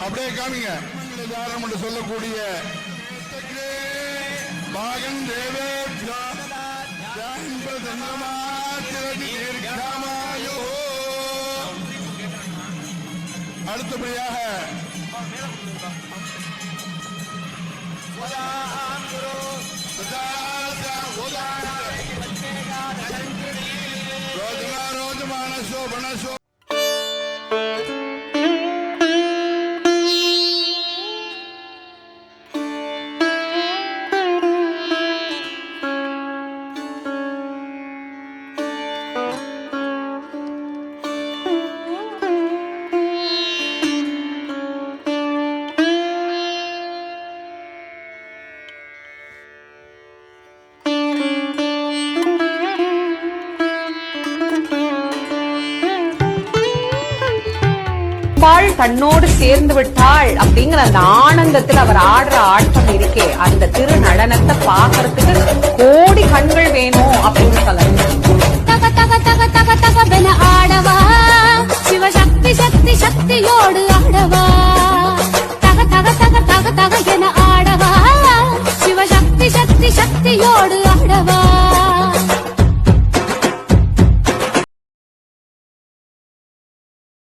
அப்படியே காமிங்க. தாரம் என்று சொல்லக்கூடிய பாகன் தீர்க்காமாயோ அடுத்தபடியாக ரோஜமான சோபன சோ அவள் தன்னோடு சேர்ந்து விட்டாள் அப்படிங்கிற அந்த ஆனந்தத்தில் அவர் ஆடுற ஆட்டம் இருக்கே. அந்த திரு நடனத்தை பாக்குறதுக்கு கோடி கண்கள் வேணும் அப்படின்னு சொல்லலாம். தக தக தக தக தகவென ஆடவா? சிவசக்தி சக்தி சக்தியோடு ஆடவா? தக தக தக தக தக என ஆடவா? சிவசக்தி சக்தி சக்தியோடு ஆடவா?